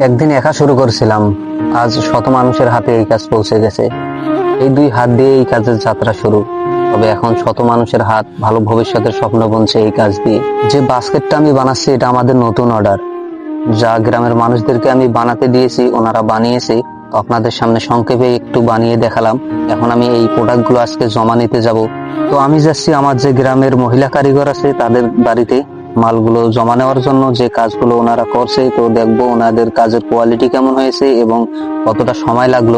একদিন একা শুরু করেছিলাম। আজ শত মানুষের হাতে এই কাজ পৌঁছে গেছে। এই দুই হাত দিয়ে এই কাজের যাত্রা শুরু। তবে এখন শত মানুষের হাত ভালো ভবিষ্যতের স্বপ্ন বুনছে এই কাজ দিয়ে। যে বাস্কেটটা আমি বানাচ্ছি, এটা আমাদের নতুন অর্ডার। যা গ্রামের মানুষদেরকে আমি বানাতে দিয়েছি, ওনারা বানিয়েছে আপনাদের সামনে সংক্ষেপে একটু বানিয়ে দেখালাম। এখন আমি এই প্রোডাক্টগুলো আজকে জমা নিতে যাব। তো আমি যাচ্ছি আমার যে গ্রামের মহিলা কারিগর আছে, তাদের বাড়িতে। মালগুলো জমা নেওয়ার জন্য যে কাজগুলো ওনারা করছে, তো দেখব ওনাদের কাজের কোয়ালিটি কেমন হয়েছে এবং কতটা সময় লাগল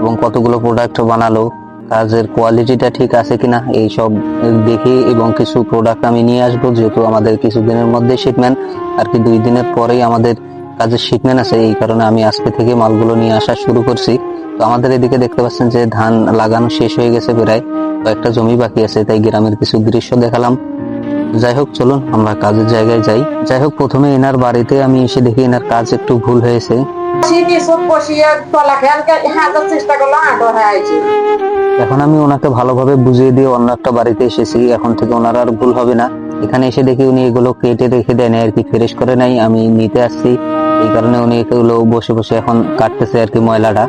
এবং কতগুলো প্রোডাক্ট বানালো, কাজের কোয়ালিটিটা ঠিক আছে কিনা, এই সব দেখে এবং কিছু প্রোডাক্ট আমি নিয়ে আসব, যেহেতু আমাদের কিছু দিনের মধ্যে শিপমেন্ট আর কি দুই দিনের পরেই আমাদের কাজের শিপমেন্ট আছে, এই কারণে আমি আজকে থেকে মালগুলো নিয়ে আসা শুরু করছি। তো আমাদের এদিকে দেখতে পাচ্ছেন যে ধান লাগানো শেষ হয়ে গেছে প্রায়, কয়েকটা জমি বাকি আছে, তাই গ্রামের কিছু দৃশ্য দেখালাম। যাই হোক চলুন আমরা কাজের জায়গায় যাই। যাই হোক প্রথমে এনার বাড়িতে আমি এসে দেখি এনার কাজ একটু ভুল হয়েছে। হয়ে এখন আমি ওনাকে ভালোভাবে বুঝিয়ে দিয়ে অন্য একটা বাড়িতে এসেছি। এখন থেকে ওনার আর ভুল হবে না। এখানে এসে দেখি উনি এগুলো কেটে রেখে দেন আর কি ফ্রেশ করে নাই। আমি নিতে আসছি। এই কারণে উনি এগুলো বসে বসে এখন কাটতেছে আর কি ময়লাটা।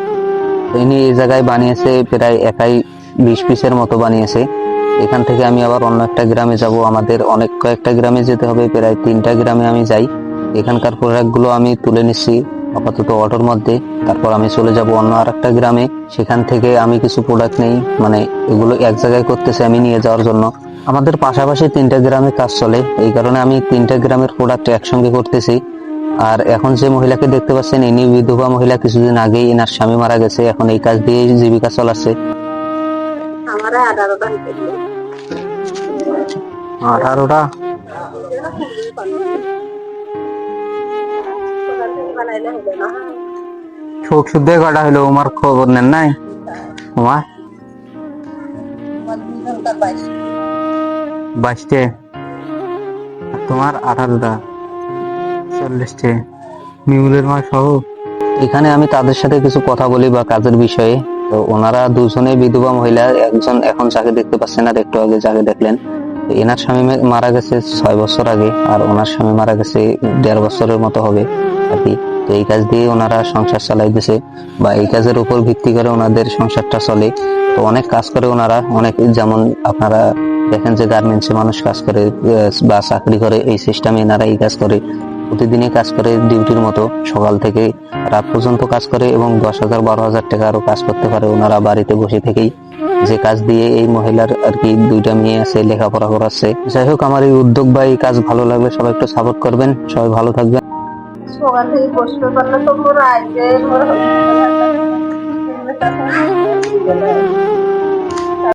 ইনি এই জায়গায় বানিয়েছে প্রায় একাই বিশ পিসের মতো বানিয়েছে। এখান থেকে আমি আবার অন্য একটা গ্রামে যাব। আমাদের অনেক কয়েকটা গ্রামে যেতে হবে, প্রায় তিনটা গ্রামে আমি যাই। এখানকার প্রোডাক্টগুলো আমি তুলে নিচ্ছি আপাতত অটোর মধ্যে। তারপর আমি চলে যাব অন্য আর একটা গ্রামে। সেখান থেকে আমি কিছু প্রোডাক্ট নেই। মানে এগুলো এক জায়গায় করতেছে আমি নিয়ে যাওয়ার জন্য। আমাদের পাশাপাশি তিনটা গ্রামে কাজ চলে। এই কারণে আমি তিনটা গ্রামের প্রোডাক্ট একসঙ্গে করতেছি। আর এখন যে মহিলাকে দেখতে পাচ্ছেন, ইনি বিধবা মহিলা। কিছুদিন আগেই এনার স্বামী মারা গেছে। এখন এই কাজ দিয়ে জীবিকা চলাচ্ছে। আমার হিসেবে আঠারোটা। হবে শুদ্ধে কটা হলো আমার খবর নেন নাই? তোমার? বাইশটে। তোমার আঠারোটা, চল্লিশটে। মিউলের মাল সহ? এখানে আমি তাদের সাথে কিছু কথা বলি বা কাজের বিষয়ে। তো ওনারা দুজনে বিধবা মহিলা, একজন এখন যাকে দেখতে পাচ্ছেন আর একটু আগে যাকে দেখলেন। এনার স্বামী মারা গেছে ছয় বছর আগে, আর ওনার স্বামী মারা গেছে দেড় বছরের মতো হবে আর কি। তো এই কাজ দিয়ে ওনারা সংসার চালাইতেছে বা এই কাজের উপর ভিত্তি করে ওনাদের সংসারটা চলে। তো অনেক কাজ করে ওনারা, অনেক যেমন আপনারা দেখেন যে গার্মেন্টসে মানুষ কাজ করে বা চাকরি করে, এই সিস্টেমে এনারা এই কাজ করে। প্রতিদিনই কাজ করে ডিউটির মতো, সকাল থেকে রাত পর্যন্ত কাজ করে এবং দশ হাজার বারো হাজার টাকা আরও কাজ করতে পারে ওনারা বাড়িতে বসে থেকেই। যে কাজ দিয়ে এই মহিলার আর কি দুইটা মেয়ে আছে, লেখাপড়া করাচ্ছে। যাই হোক, আমার এই উদ্যোগ বা এই কাজ ভালো লাগবে সবাই একটু সাপোর্ট করবেন। সবাই ভালো থাকবেন। থেকে কষ্ট তো মোর